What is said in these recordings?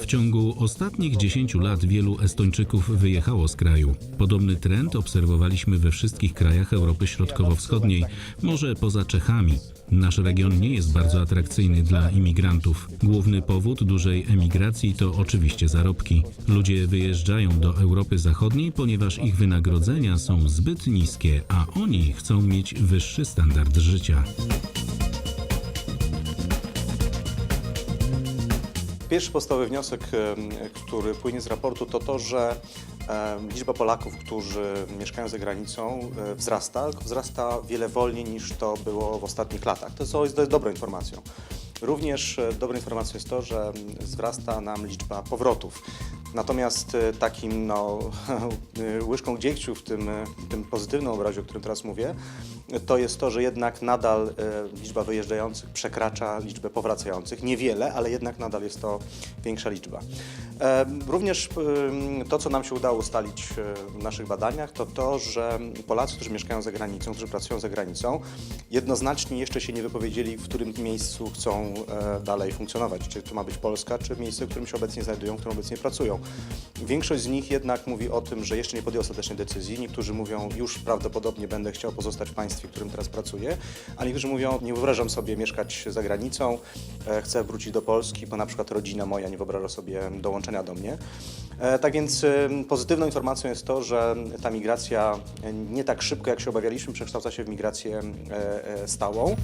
W ciągu ostatnich 10 lat wielu Estończyków wyjechało z kraju. Podobny trend obserwowaliśmy we wszystkich krajach Europy Środkowo-Wschodniej, może poza Czechami. Nasz region nie jest bardzo atrakcyjny dla imigrantów. Główny powód dużej emigracji to oczywiście zarobki. Ludzie wyjeżdżają do Europy Zachodniej, ponieważ ich wynagrodzenia są zbyt niskie, a oni chcą mieć wyższy standard życia. Pierwszy podstawowy wniosek, który płynie z raportu, to to, że liczba Polaków, którzy mieszkają za granicą, e, wzrasta, wzrasta wiele wolniej niż to było w ostatnich latach. To jest, to jest dobrą informacją. Również e, dobrą informacją jest to, że mm, wzrasta nam liczba powrotów. Natomiast e, takim no, łyżką dziegciu w tym, e, tym pozytywnym obrazie, o którym teraz mówię, to jest to, że jednak nadal liczba wyjeżdżających przekracza liczbę powracających. Niewiele, ale jednak nadal jest to większa liczba. Również to, co nam się udało ustalić w naszych badaniach, to to, że Polacy, którzy mieszkają za granicą, którzy pracują za granicą, jednoznacznie jeszcze się nie wypowiedzieli, w którym miejscu chcą e, dalej funkcjonować. Czy to ma być Polska, czy miejsce, w którym się obecnie znajdują, w którym obecnie pracują. Większość z nich jednak mówi o tym, że jeszcze nie podjęła ostatecznej decyzji. Niektórzy mówią, już prawdopodobnie będę chciał pozostać w państwie, w którym teraz pracuję, a niektórzy mówią, nie wyobrażam sobie mieszkać za granicą, e, chcę wrócić do Polski, bo na przykład rodzina moja nie wyobraża sobie dołączenia do mnie. E, Tak więc pozytywną informacją jest to, że ta migracja nie tak szybko, jak się obawialiśmy, przekształca się w migrację stałą.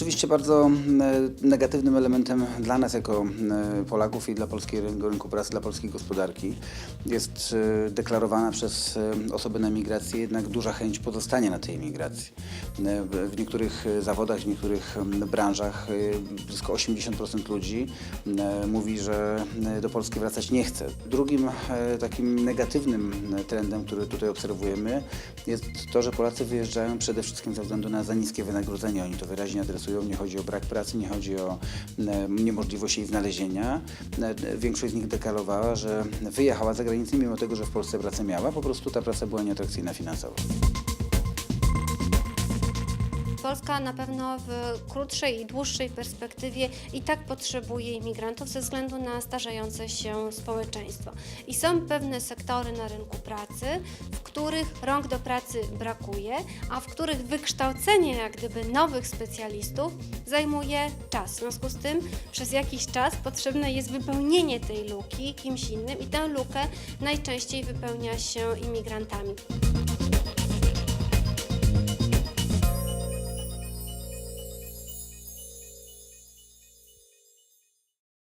Oczywiście bardzo negatywnym elementem dla nas jako Polaków i dla polskiego rynku pracy, dla polskiej gospodarki jest e, deklarowana przez e, osoby na migracji jednak duża chęć pozostania na tej migracji. E, W niektórych zawodach, w niektórych branżach blisko 80% ludzi mówi, że do Polski wracać nie chce. Drugim takim negatywnym trendem, który tutaj obserwujemy jest to, że Polacy wyjeżdżają przede wszystkim ze względu na za niskie wynagrodzenie. Oni to wyraźnie adresują. Nie chodzi o brak pracy, nie chodzi o e, niemożliwość jej znalezienia. E, Większość z nich deklarowała, że wyjechała za granicę, mimo tego, że w Polsce pracę miała. Po prostu ta praca była nieatrakcyjna finansowo. Polska na pewno w krótszej i dłuższej perspektywie i tak potrzebuje imigrantów ze względu na starzejące się społeczeństwo. I są pewne sektory na rynku pracy, w których rąk do pracy brakuje, a w których wykształcenie jak gdyby nowych specjalistów zajmuje czas. W związku z tym przez jakiś czas potrzebne jest wypełnienie tej luki kimś innym i tę lukę najczęściej wypełnia się imigrantami.